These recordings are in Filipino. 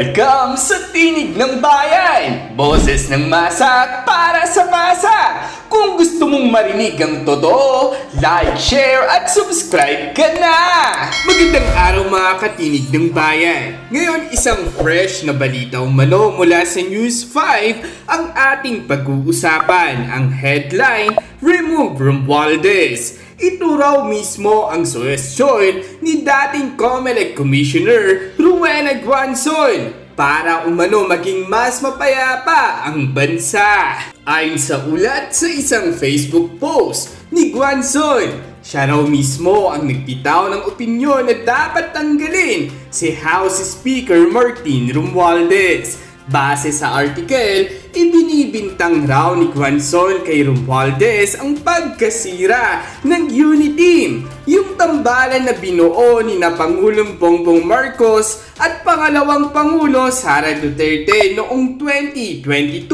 Welcome sa Tinig ng Bayan! Boses ng masa para sa masa! Kung gusto mong marinig ang totoo, like, share at subscribe ka na! Magandang araw mga katinig ng bayan! Ngayon isang fresh na balita umano mula sa News 5 ang ating pag-uusapan. Ang headline, Remove Romualdez. Ito raw mismo ang suwestyon ni dating COMELEC Commissioner Rowena Guanzon para umano maging mas mapayapa ang bansa. Ayon sa ulat sa isang Facebook post ni Guanzon, siya raw mismo ang nagbitaw ng opinyon na dapat tanggalin si House Speaker Martin Romualdez. Base sa article, ibinibintang raw ni Guanzon kay Romualdez ang pagkasira ng Uniteam, yung tambalan na binuo ni na Pangulong Bongbong Marcos at pangalawang Pangulo Sara Duterte noong 2022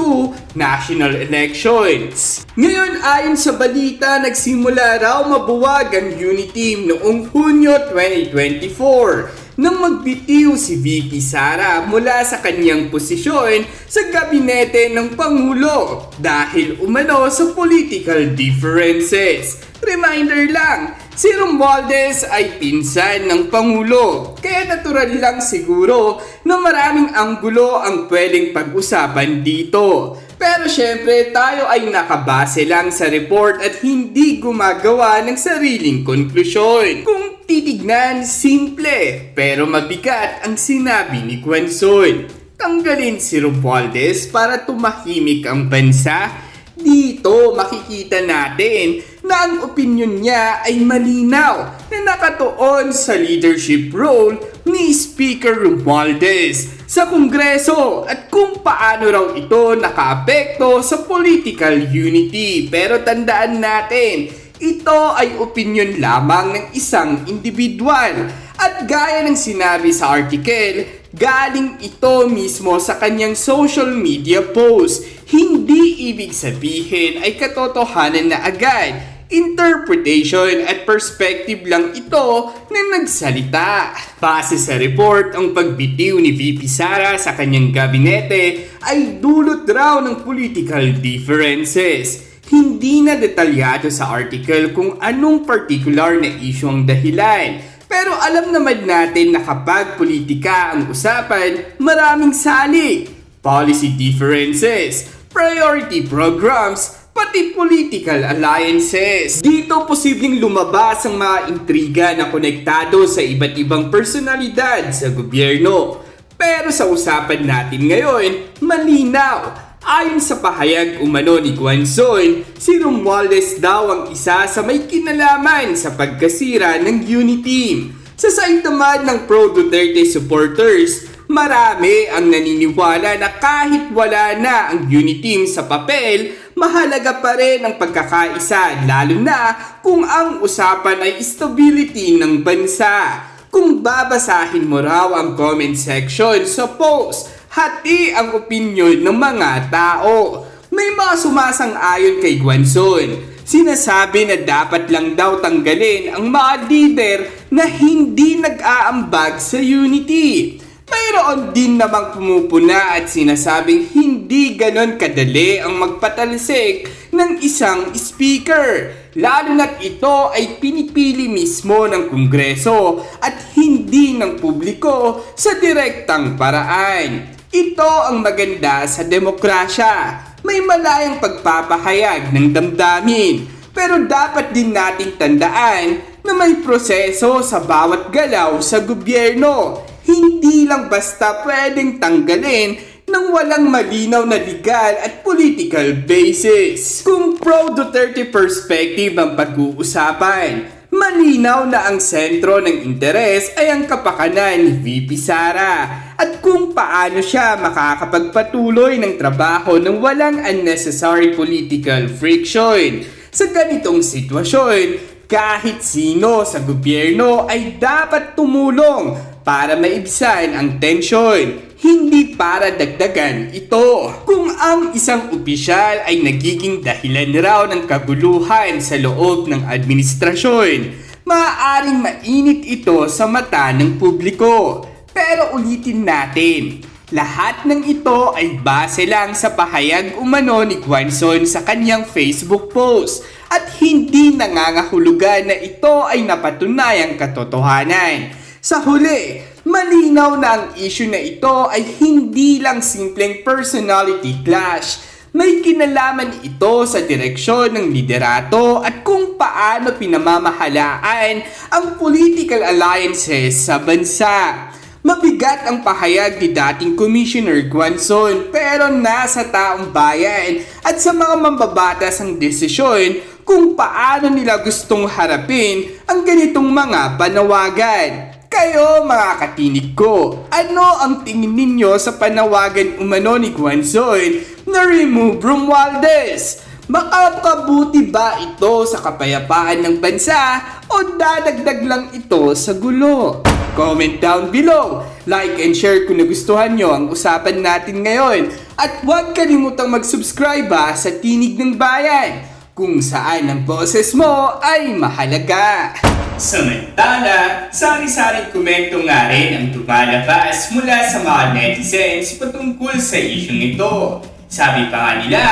national elections. Ngayon ayon sa balita, nagsimula raw mabuwag ang Uniteam noong Hunyo 2024 nang magbitiw si VP Sara mula sa kanyang posisyon sa gabinete ng Pangulo dahil umano sa political differences. Reminder lang, si Romualdez ay pinsan ng Pangulo kaya natural lang siguro na maraming anggulo ang pwedeng pag-usapan dito. Pero syempre tayo ay nakabase lang sa report at hindi gumagawa ng sariling konklusyon. Kung titignan, simple pero mabigat ang sinabi ni Quenson. Tanggalin si Romualdez para tumahimik ang bansa. Dito makikita natin na ang opinion niya ay malinaw na nakatuon sa leadership role ni Speaker Romualdez sa Kongreso at kung paano raw ito nakaapekto sa political unity. Pero tandaan natin, ito ay opinion lamang ng isang individual. At gaya ng sinabi sa article, galing ito mismo sa kanyang social media post. Hindi ibig sabihin ay katotohanan na agad interpretation at perspective lang ito na nagsalita. Base sa report, ang pagbitiw ni VP Sara sa kanyang gabinete ay dulot raw ng political differences. Hindi na detalyado sa article kung anong particular na issue ang dahilan. Pero alam naman natin na kapag politika ang usapan, maraming sali. Policy differences, priority programs, pati political alliances. Dito posibleng lumabas ang mga intriga na konektado sa iba't ibang personalidad sa gobyerno. Pero sa usapan natin ngayon, malinaw. Ayon sa pahayag umano ni Guanzon, si Romualdez daw ang isa sa may kinalaman sa pagkasira ng Uniteam. Sa side naman ng pro-Duterte supporters, marami ang naniniwala na kahit wala na ang Uniteam sa papel, mahalaga pa rin ang pagkakaisa lalo na kung ang usapan ay stability ng bansa. Kung babasahin mo raw ang comment section sa post, hati ang opinyon ng mga tao. May mga sumasang-ayon kay Guanzon. Sinasabi na dapat lang daw tanggalin ang mga leader na hindi nag-aambag sa unity. Mayroon din namang pumupuna at sinasabing hindi ganon kadali ang magpatalsik ng isang speaker. Lalo na't ito ay pinipili mismo ng Kongreso at hindi ng publiko sa direktang paraan. Ito ang maganda sa demokrasya. May malayang pagpapahayag ng damdamin. Pero dapat din nating tandaan na may proseso sa bawat galaw sa gobyerno. Hindi lang basta pwedeng tanggalin nang walang malinaw na legal at political basis. Kung pro-Duterte perspective ang pag-uusapan, malinaw na ang sentro ng interes ay ang kapakanan ni VP Sara at kung paano siya makakapagpatuloy ng trabaho ng walang unnecessary political friction. Sa ganitong sitwasyon, kahit sino sa gobyerno ay dapat tumulong para maibsan ang tensyon, hindi para dagdagan ito. Kung ang isang opisyal ay nagiging dahilan raw ng kaguluhan sa loob ng administrasyon, maaaring mainit ito sa mata ng publiko. Pero ulitin natin, Lahat ng ito ay base lang sa pahayag umano ni Guanzon sa kanyang Facebook post at hindi nangangahulugan na ito ay napatunayang katotohanan. Sa huli, malinaw na ang issue na ito ay hindi lang simpleng personality clash. May kinalaman ito sa direksyon ng liderato at kung paano pinamamahalaan ang political alliances sa bansa. Mabigat ang pahayag ni dating Commissioner Guanzon pero nasa taong bayan at sa mga mambabatas ang desisyon kung paano nila gustong harapin ang ganitong mga panawagan. Kayo mga katinig ko, ano ang tingin ninyo sa panawagan umano ni Guanzon na remove Romualdez? Makakabuti ba ito sa kapayapaan ng bansa o dadagdag lang ito sa gulo? Comment down below, like and share kung nagustuhan nyo ang usapan natin ngayon. At huwag kalimutang mag-subscribe ha, sa Tinig ng Bayan kung saan ang boses mo ay mahalaga. Samantala, sari-saring komento nga rin ang tumalabas mula sa mga netizens patungkol sa isyong ito. Sabi pa nga nila,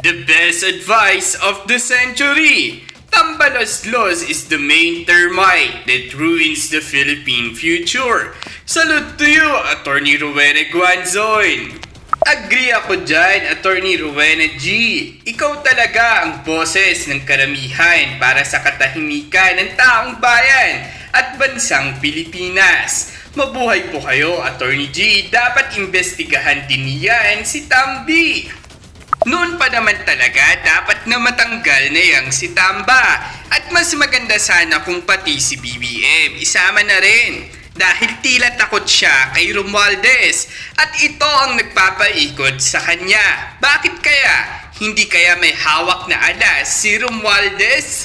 The best advice of the century! Tambalaslos is the main termite that ruins the Philippine future. Salute to you, Attorney Rowena Guanzoin! Agree ako dyan, Attorney Rowena G. Ikaw talaga ang boses ng karamihan para sa katahimikan ng taong bayan at bansang Pilipinas. Mabuhay po kayo, Attorney G. Dapat investigahan din niyan si Tambi. Noon pa naman talaga dapat na matanggal na yang si Tamba at mas maganda sana kung pati si BBM isama na rin dahil tila takot siya kay Romualdez at ito ang nagpapaikot sa kanya. Bakit kaya? Hindi kaya may hawak na alas si Romualdez?